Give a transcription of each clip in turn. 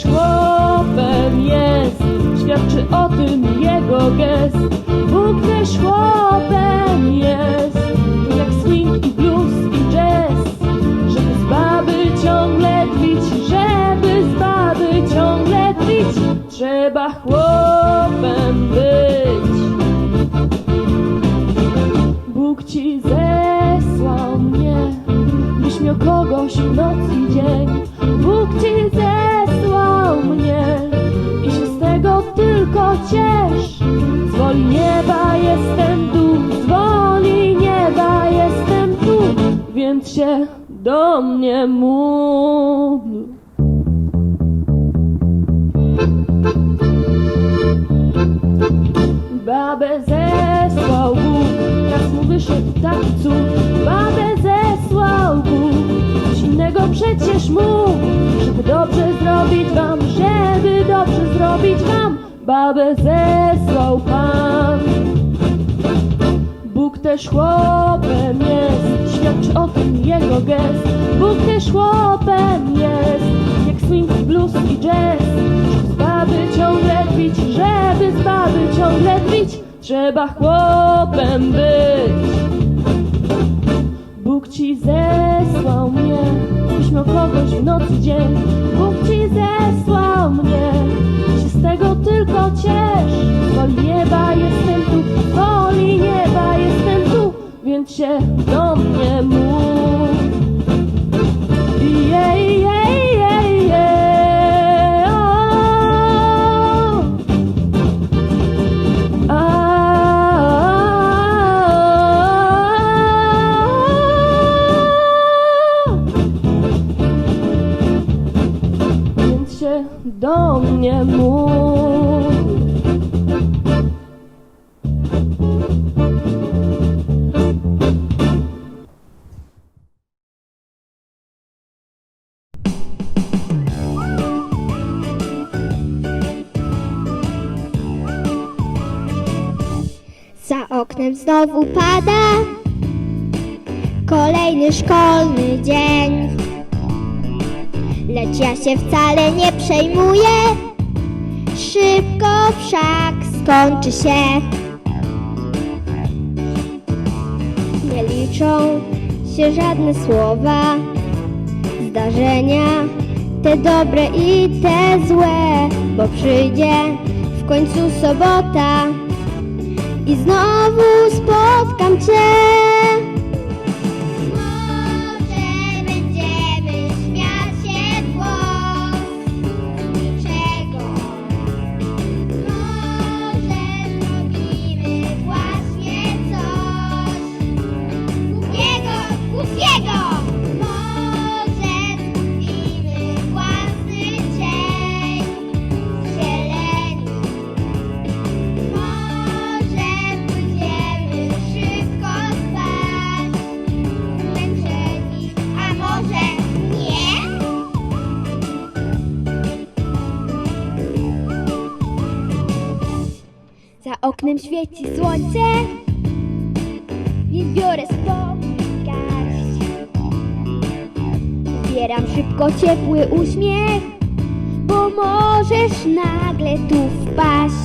chłopem jest, świadczy o tym jego gest. Bóg też chłopem jest, jak swing i blues i jazz. Żeby z baby ciągle tlić, żeby z baby ciągle tlić, trzeba chłopem być. Bóg ci zesłał mnie, byś miał kogoś w noc i dzień. Bóg ci zesłał ciesz. Z woli nieba jestem tu, z woli nieba jestem tu, więc się do mnie módl. Babę zesłał Bóg, raz mu wyszedł taki cud. Babę zesłał Bóg, coś innego przecież mógł, żeby dobrze zrobić wam, żeby dobrze zrobić wam. Babę zesłał Pan. Bóg też chłopem jest, świadczy o tym jego gest. Bóg też chłopem jest, jak swing, blues i jazz. Z ciągle tlić, żeby z baby ciągle tlić, trzeba chłopem być. Bóg ci zesłał mnie, miał kogoś w noc i dzień. Znowu pada kolejny szkolny dzień. Lecz ja się wcale nie przejmuję, szybko wszak skończy się. Nie liczą się żadne słowa, zdarzenia, te dobre i te złe, bo przyjdzie w końcu sobota i znowu spotkam cię. Oknem świeci słońce, więc biorę spokój garść. Zbieram szybko ciepły uśmiech, bo możesz nagle tu wpaść.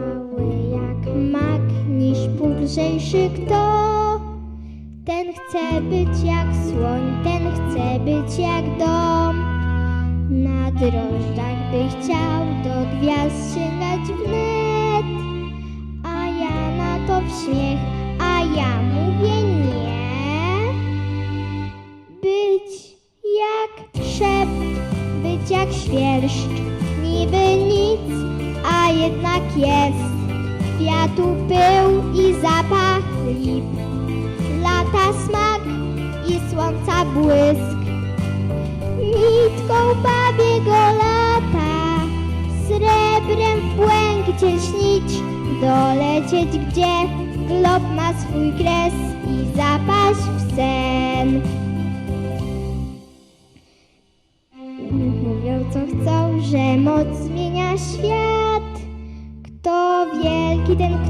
Mały jak mak, niż lżejszy kto? Ten chce być jak słoń, ten chce być jak dom. Na drożdżach by chciał do gwiazd sięgać wnet. A ja na to w śmiech, a ja mówię nie. Być jak szept, być jak świerszcz, niby nic, a jednak jest. Kwiatu pył i zapach lip, lata smak i słońca błysk. Nitką babiego lata, srebrem w błękicie śnić, dolecieć gdzie glob ma swój kres i zapaść w sen.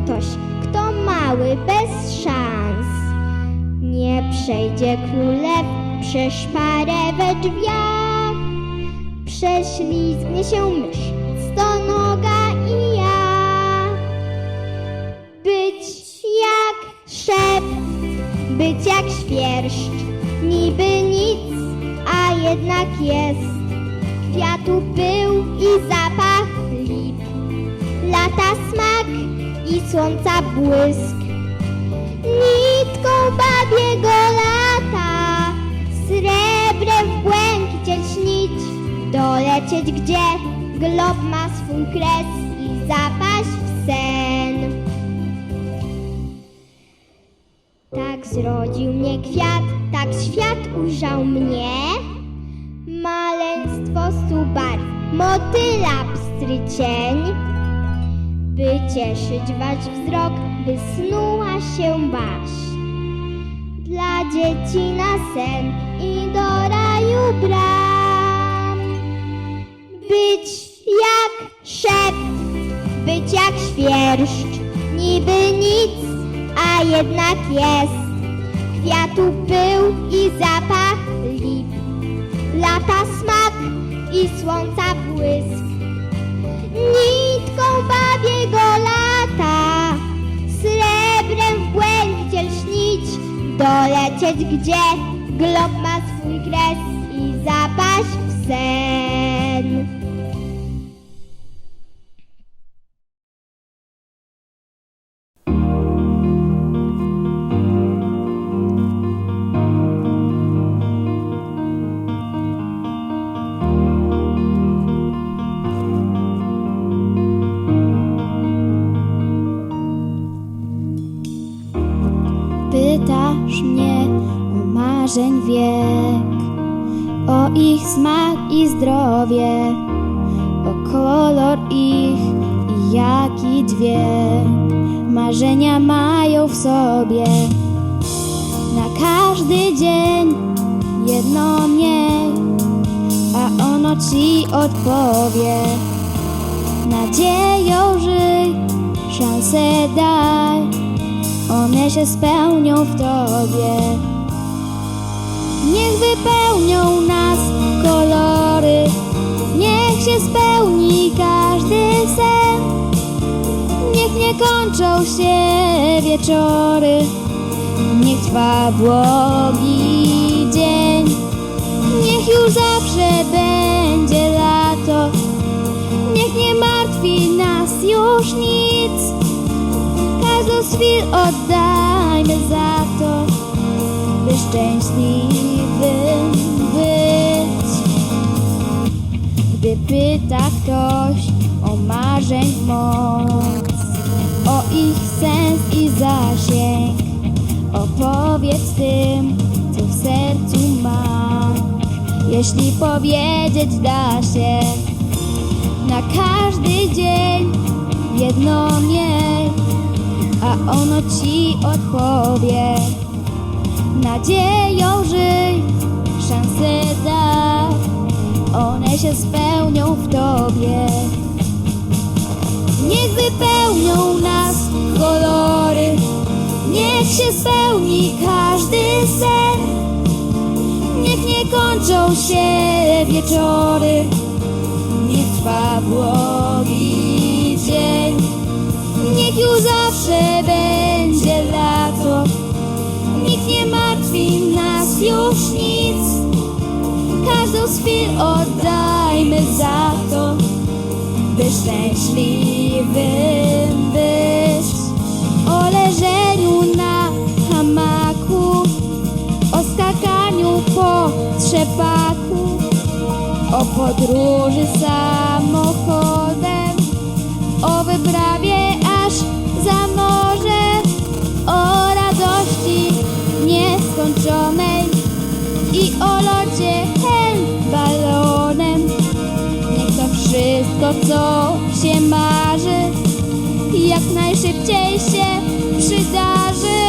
ktoś, kto mały, bez szans. Nie przejdzie królew przez szparę we drzwiach. Prześlizgnie się mysz, stonoga i ja. Być jak szept, być jak świerszcz, niby nic, a jednak jest. Kwiatu pył i zapach lip, lata smak i słońca błysk. Nitką babiego lata, srebrem w błękicie śnić, dolecieć gdzie glob ma swój kres i zapaść w sen. Tak zrodził mnie kwiat, tak świat ujrzał mnie. Maleństwo stu barw, motyla pstry cień. By cieszyć wasz wzrok, by snuła się baśń. Dla dzieci na sen i do raju bram. Być jak szept, być jak świerszcz, niby nic, a jednak jest. Kwiatu pył i zapach lip, lata smak i słońca błysk. Nitką babiego lata, srebrem w błękicie lśnić, dolecieć gdzie glob ma swój kres i zapaść w sen. marzenia mają w sobie. Na każdy dzień jedno miej, a ono ci odpowie. Nadzieją żyj, szansę daj one się spełnią w Tobie. Niech wypełnią nas kolory, niech się spełni każdy sen. Kończą się wieczory, niech trwa błogi dzień. Niech już zawsze będzie lato, niech nie martwi nas już nic. Każdą z chwil oddajmy za to, by szczęśliwym być. Gdy pyta ktoś o marzeń moc, ich sens i zasięg, opowiedz tym, co w sercu masz. Jeśli powiedzieć da się, na każdy dzień jedno miej a ono ci odpowie. Nadzieją żyj, szansę daj, one się spełnią w tobie. Niech wypełnią nas niech się spełni każdy sen. Niech nie kończą się wieczory, niech trwa błogi dzień. Niech już zawsze będzie lato Nikt nie martwi nas już nic Każdą z chwil oddajmy za to By szczęśliwym podróży samochodem. O wyprawie aż za morze O radości nieskończonej I o locie hen balonem. Niech to wszystko co się marzy Jak najszybciej się przydarzy.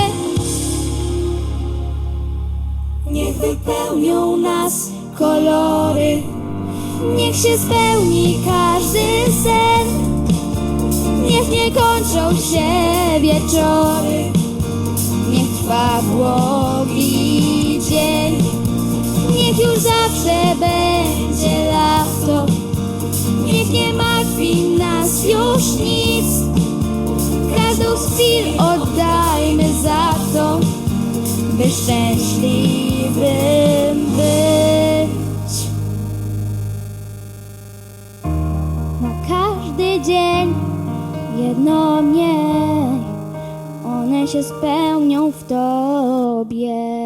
Niech wypełnią nas kolory Niech się spełni każdy sen. Niech nie kończą się wieczory. Niech trwa długi dzień. Niech już zawsze będzie lato. Niech nie martwi nas już nic. Każdą z chwil oddajmy za to By szczęśliwym być każdy dzień. Jedno mniej One się spełnią w Tobie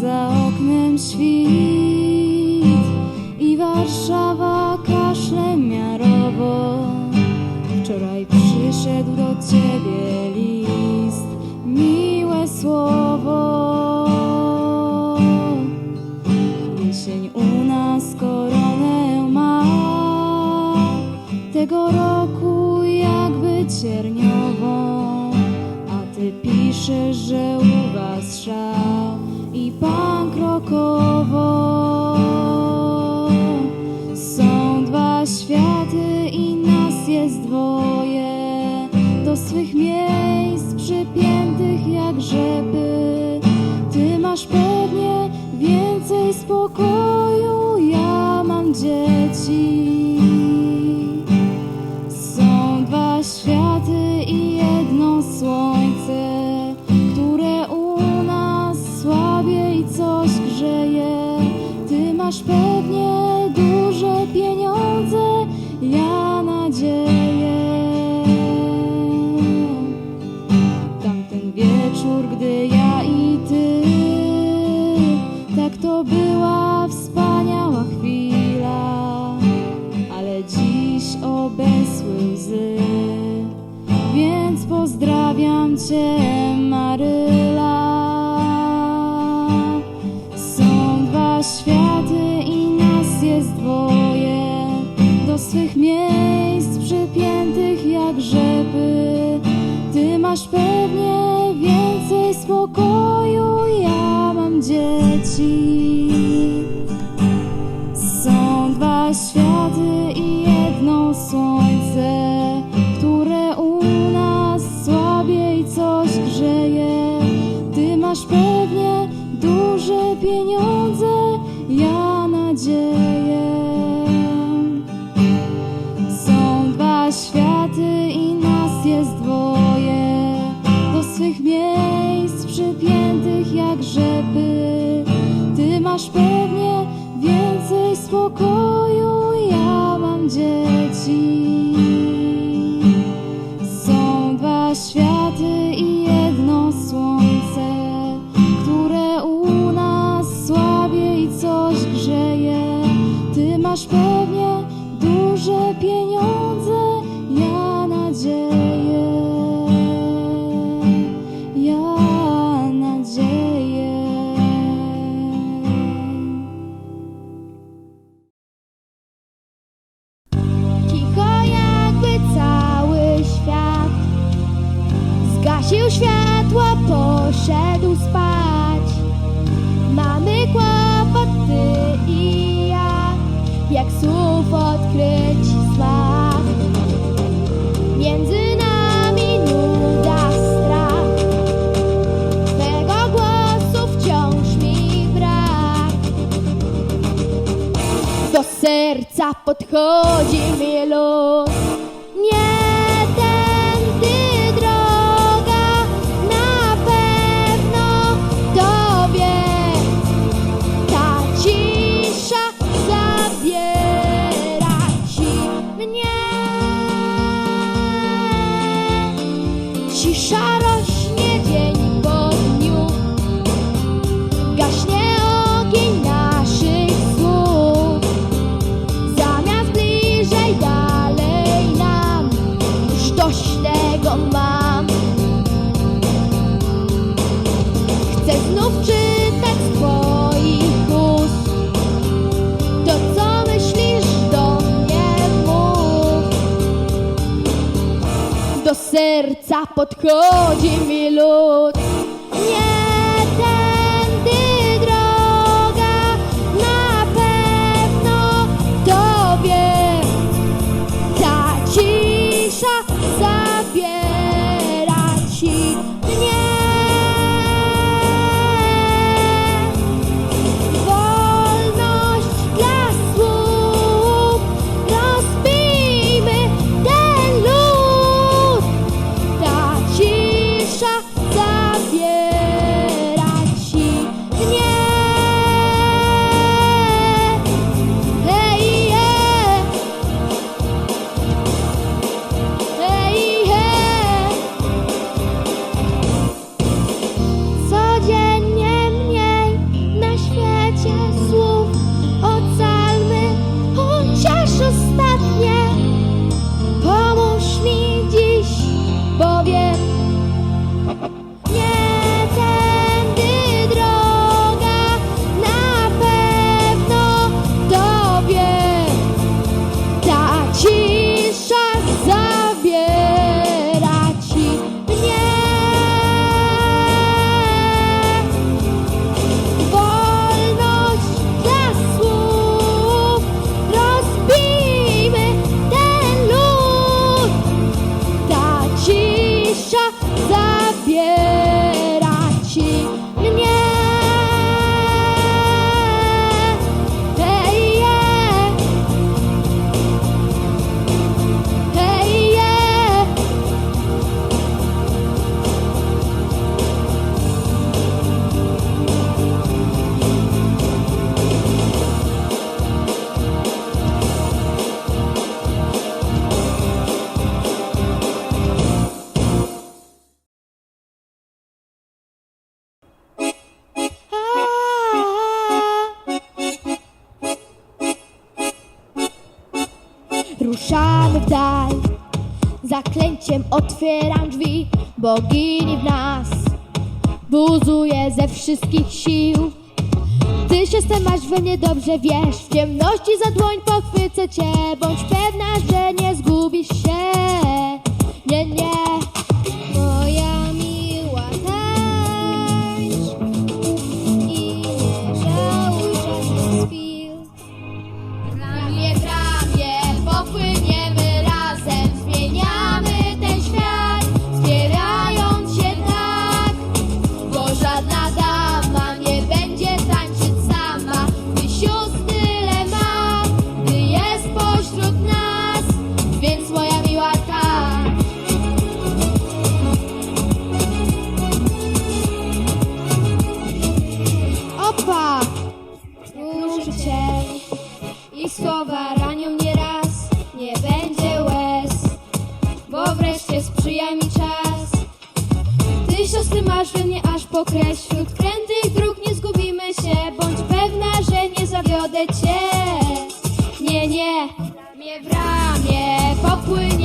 za oknem świt ja mam dwa światy i jedno słońce, masz pewnie duże pieniądze, podchodzi mi los podchodzi mi lód życiem otwieram drzwi bogini w nas. Buzuję ze wszystkich sił. Ty się masz we mnie dobrze wiesz. W ciemności za dłoń pochwycę cię. Bądź pewna, że nie zgubisz się. Nie, nie. sprzyjaj mi czas. Ty siostry masz we mnie aż po kres Wśród krętych dróg nie zgubimy się. Bądź pewna, że nie zawiodę cię. Nie, nie, mnie w ramię popłynie.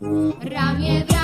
Ramię w